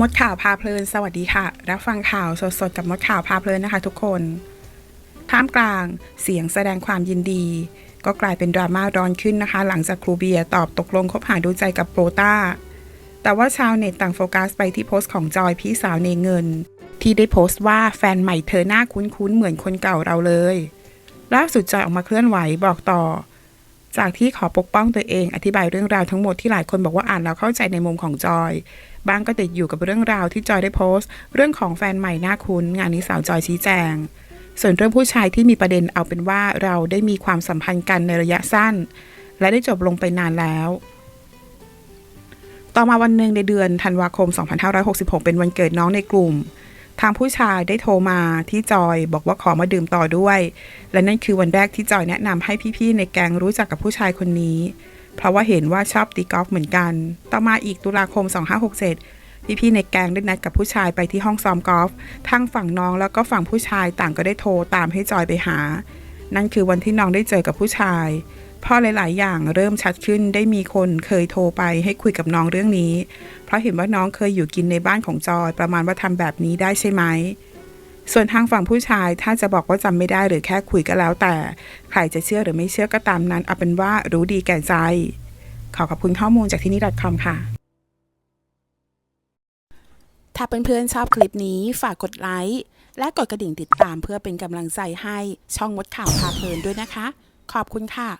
มดข่าวพาเพลิน สวัสดีค่ะ รับฟังข่าวสดๆ กับมดข่าวพาเพลินนะคะทุกคน ท่ามกลางเสียงแสดงความยินดี ก็กลายเป็นดราม่าร้อนขึ้นนะคะ หลังจากครูเบียตอบตกลงคบหาดูใจกับโปรตาแต่ว่าชาวเน็ตต่างโฟกัสไปที่โพสต์ของจอยพี่สาวเนเงิน ที่ได้โพสต์ว่าแฟนใหม่เธอหน้าคุ้นๆ เหมือนคนเก่าเราเลย ล่าสุดจอยออกมาเคลื่อนไหวบอกต่อ จากที่ขอปกป้องตัวเอง อธิบายเรื่องราวทั้งหมดที่หลายคนบอกว่าอ่านแล้วเข้าใจในมุมของจอยบางก็ติดอยู่กับเรื่องราวที่จอยได้โพสต์ เรื่องของแฟนใหม่หน้าคุ้น งานนี้สาวจอยชี้แจง ส่วนเรื่องผู้ชายที่มีประเด็นเอาเป็นว่าเราได้มีความสัมพันธ์กันในระยะสั้น และได้จบลงไปนานแล้วต่อมาวันหนึ่งในเดือนธันวาคม 2566 เป็นวันเกิดน้องในกลุ่ม ทางผู้ชายได้โทรมาที่จอยบอกว่าขอมาดื่มต่อด้วย และนั่นคือวันแรกที่จอยแนะนำให้พี่ๆในแกงรู้จักกับผู้ชายคนนี้ เพราะว่าเห็นว่าชอบตีกอล์ฟเหมือนกัน ต่อมาอีกตุลาคม 2567 พี่ๆในแกงได้นัดกับผู้ชายไปที่ห้องซ้อมกอล์ฟทั้งฝั่งน้องแล้วก็ฝั่งผู้ชายต่างก็ได้โทรตามให้จอยไปหา นั่นคือวันที่น้องได้เจอกับผู้ชาย พราะหลาย ๆ อย่างเริ่มชัดขึ้นได้มีคนเคยโทรไปให้คุยกับน้องเรื่องนี้ เพราะเห็นว่าน้องเคยอยู่กินในบ้านของจอยประมาณว่าทำแบบนี้ได้ใช่ไหม ส่วนทางฝั่งผู้ชายถ้าจะบอกว่าจำไม่ได้หรือแค่คุยก็แล้วแต่ ใครจะเชื่อหรือไม่เชื่อก็ตามนั้นเอาเป็นว่ารู้ดีแก่ใจ ขอขอบคุณข้อมูลจากที่นี่ .com ค่ะถ้าเพื่อนๆชอบคลิปนี้ฝากกดไลค์และกดกระดิ่งติดตามเพื่อเป็นกำลังใจให้ช่องมดข่าวพาเพลินด้วยนะคะ ขอบคุณค่ะ